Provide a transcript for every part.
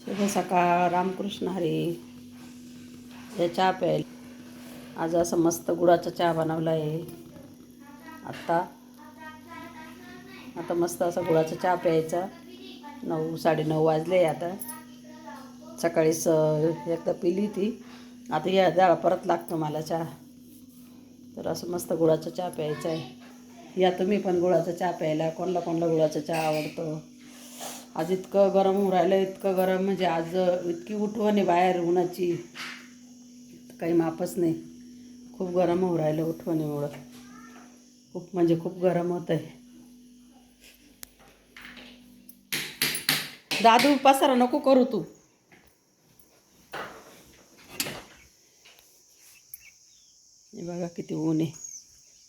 शुभ सकाळ रामकृष्ण हरी. या चहा प्यायला. आज असं मस्त गुळाचा चहा बनवला आहे आत्ता. आता मस्त असा गुळाचा चहा प्यायचा. नऊ साडेनऊ वाजले आता. सकाळी स एकदा पिली ती. आता या डाळ परत लागतो मला चहा. तर असं मस्त गुळाचा चहा प्यायचा आहे या तुम्ही पण गुळाचा चहा प्यायला. कोणला कोणला गुळाचा चहा आवडतो? आज इतकं गरम होऊन राहिलं इतकं गरम म्हणजे आज इतकी उठवण आहे बाहेर उन्हाची. काही मापच नाही. खूप गरम होऊ राहिलं उठवणीमुळं. खूप म्हणजे खूप गरम होत आहे दादू पसारा नको करू तू. हे बघा किती ऊन आहे.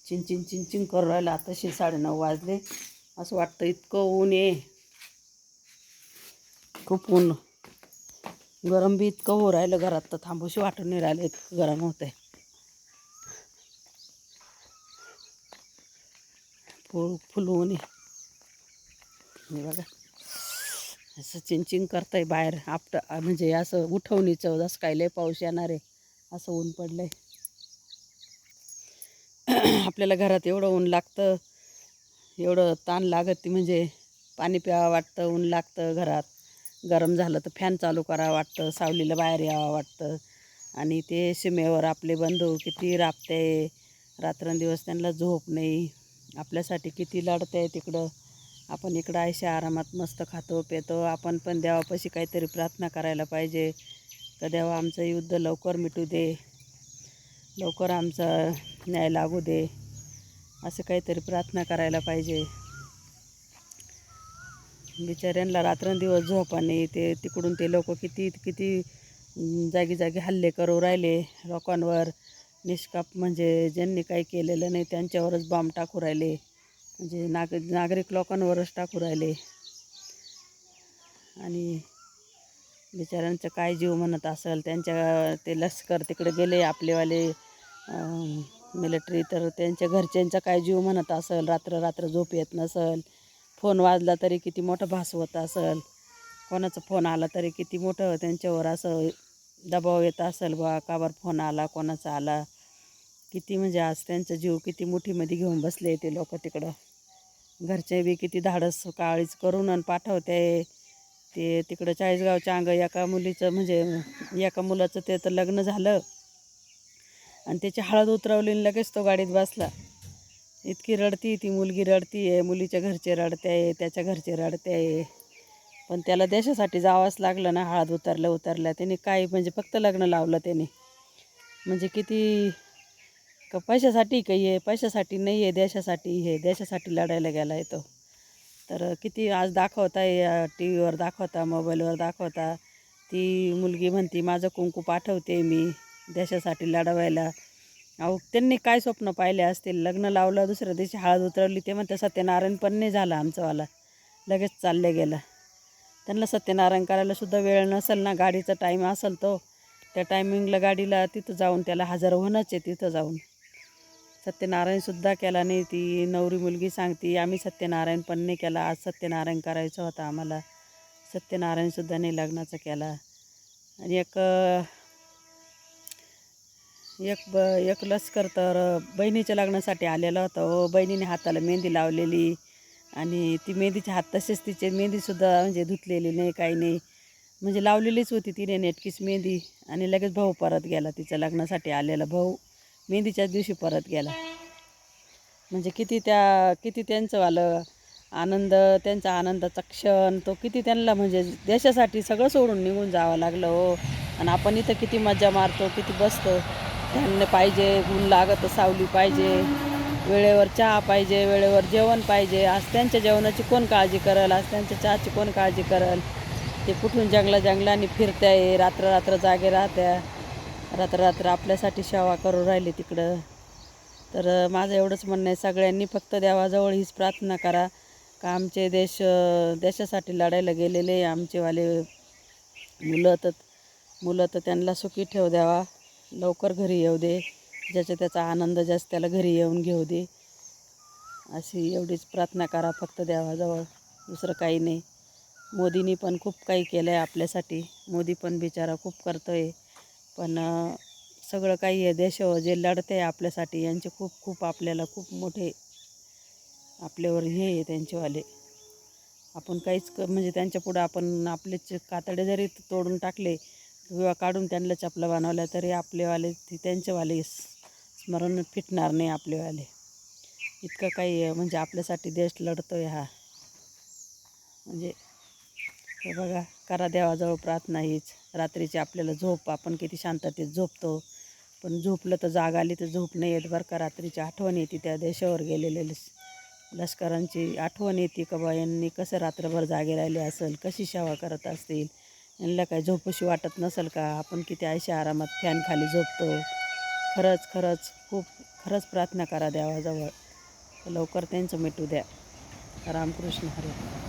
चिंचिन चिंचिन करू राहिलं. आताशी साडेनऊ वाजले. असं वाटतं इतकं ऊन आहे. खूप ऊन गरम बी इतकं हो राहिलं घरात तर थांबूशी वाटून नाही राहिलं इतकं गरम होत आहे फुल फुल बघा. असं चिंचिंग करताय बाहेर आपट म्हणजे असं उठवणीचं जसं काय लय पाऊस येणार आहे असं ऊन पडलंय. आपल्याला घरात एवढं ऊन लागतं एवढं ताण लागत म्हणजे पाणी प्यावं वाटतं ऊन लागतं घरात. गरम झालं तर फॅन चालू करावं वाटतं सावलीला बाहेर यावं वाटतं. आणि ते सीमेवर आपले बंधू किती राबते रात्रंदिवस त्यांना झोप नाही. आपल्यासाठी किती लढते तिकडं. आपण इकडं आयशे आरामात मस्त खातो पितो. आपण पण देवापाशी काहीतरी प्रार्थना करायला पाहिजे. का देवा आमचं युद्ध लवकर मिटू दे. लवकर आमचा न्याय लागू दे. असं काहीतरी प्रार्थना करायला पाहिजे. बिचाऱ्यांना रात्रंदिवस झोपा नाही ते तिकडून ते लोक किती किती जागी जागी हल्ले करू राहिले लोकांवर. निष्काप म्हणजे ज्यांनी काही केलेलं नाही त्यांच्यावरच बॉम्ब टाकू राहिले. म्हणजे नाग नागरिक लोकांवरच टाकू राहिले. आणि बिचाऱ्यांचं काय जीव म्हणत असेल त्यांच्या ते लष्कर तिकडे गेले आपलेवाले मिलिटरी तर त्यांच्या घरच्यांचा काय जीव म्हणत असेल रात्र रात्र झोप येत नसेल. फोन वाजला तरी किती मोठं भास होत असेल. कोणाचा फोन आला तरी किती मोठं त्यांच्यावर असं दबाव येत असेल बा काबर फोन आला कोणाचा आला. किती म्हणजे आज त्यांचा जीव किती मुठीमध्ये घेऊन बसले ते लोक तिकडं. घरचे बी किती धाडस काळीच करून आणि पाठवते. ते तिकडं चाळीसगावच्या अंग एका मुलीचं म्हणजे एका मुलाचं ते तर लग्न झालं. आणि त्याची हळद उतरवली लगेच तो गाडीत बसला. इतकी रडती ती मुलगी रडती आहे मुलीच्या घरचे रडते आहे त्याच्या घरचे रडते आहे. पण त्याला देशासाठी जावंच लागलं ना हळद उतरल्या उतरल्या त्याने काय म्हणजे फक्त लग्न लावलं त्याने. म्हणजे किती का पैशासाठी काही आहे पैशासाठी नाही आहे देशासाठी हे देशासाठी लढायला गेला आहे तो. तर किती आज दाखवता टी व्हीवर दाखवता मोबाईलवर दाखवता. ती मुलगी म्हणती माझं कुंकू पाठवते मी देशासाठी लढवायला. अहो त्यांनी काय स्वप्न पाहिले असतील? लग्न लावलं दुसऱ्या दिवशी हळद उतरवली ते म्हणते सत्यनारायण पण नाही झालं आमचंवाला. लगेच चालले गेलं. त्यांना सत्यनारायण करायला सुद्धा वेळ नसेल ना गाडीचा टाईम असेल तो. त्या टायमिंगला गाडीला तिथं जाऊन त्याला हजर होणंच आहे तिथं जाऊन. सत्यनारायणसुद्धा केला नाही ती नवरी मुलगी सांगती आम्ही सत्यनारायण पण नाही केला आज सत्यनारायण करायचं होतं आम्हाला. सत्यनारायणसुद्धा नाही लग्नाचं केला. आणि एक एक ब एक लष्कर तर बहिणीच्या लग्नासाठी आलेला होता हो. बहिणीने हाताला मेहंदी लावलेली आणि ती मेहंदीचे हात तसेच तिचे मेहंदीसुद्धा म्हणजे धुतलेली नाही काही नाही. म्हणजे लावलेलीच होती तिने नेटकीच मेहंदी आणि लगेच भाऊ परत गेला. तिच्या लग्नासाठी आलेला भाऊ मेहंदीच्याच दिवशी परत गेला. म्हणजे किती त्या किती त्यांचंवालं आनंद त्यांचा आनंदाचा क्षण तो किती त्यांना म्हणजे देशासाठी सगळं सोडून निघून जावं लागलं हो. आणि आपण इथं किती मजा मारतो किती बसतो. त्यांना पाहिजे ऊन लागत सावली पाहिजे वेळेवर चहा पाहिजे वेळेवर जेवण पाहिजे. आज त्यांच्या जेवणाची कोण काळजी करल? आज त्यांच्या चहाची कोण काळजी करल? ते कुठून जंगला जंगलाने फिरताय रात्र रात्र जागे राहत्या. रात्र रात्र आपल्यासाठी सेवा करू राहिली तिकडं. तर माझं एवढंच म्हणणं आहे सगळ्यांनी फक्त देवाजवळ हीच प्रार्थना करा. का आमचे देश देशासाठी लढायला गेलेले आमचेवाले मुलं तर मुलं तर त्यांना सुखी ठेव द्यावा लवकर घरी येऊ दे. ज्याचा त्याचा आनंद जास्त त्याला घरी येऊन घेऊ दे. अशी एवढीच प्रार्थना करा फक्त देवाजवळ. दुसरं काही नाही. मोदींनी पण खूप काही केलं आहे आपल्यासाठी. मोदी पण बिचारा खूप करतो आहे पण सगळं काही आहे देश जे लढते आहे आपल्यासाठी यांचे खूप खूप आपल्याला खूप मोठे आपल्यावर हे आहे त्यांचेवाले. आपण काहीच क म्हणजे त्यांच्या पुढं आपण आपले च- कातडे जरी तोडून टाकले किंवा काढून त्यांना चपला बनवल्या तरी आपलेवाले ते त्यांचेवाले स्मरण फिटणार नाही आपलेवाले. इतकं काही म्हणजे आपल्यासाठी देश लढतो आहे हा. म्हणजे हे बघा करा देवाजवळ प्रार्थना हीच. रात्रीची आपल्याला झोप आपण किती शांततेत झोपतो. पण झोपलं तर जाग आली तर झोप नाही येत बरं का? रात्रीची आठवण येते त्या देशावर गेलेले लष्करांची आठवण येते का बा? यांनी कसं रात्रभर जागे राहिले असेल? कशी सेवा करत असतील? यांना काय झोपशी वाटत नसेल का? आपण किती आयशा आरामात फॅन खाली झोपतो. खरंच खरंच खूप खरंच प्रार्थना करा देवाजवळ. लवकर त्यांचं मिटू द्या. रामकृष्ण हरे.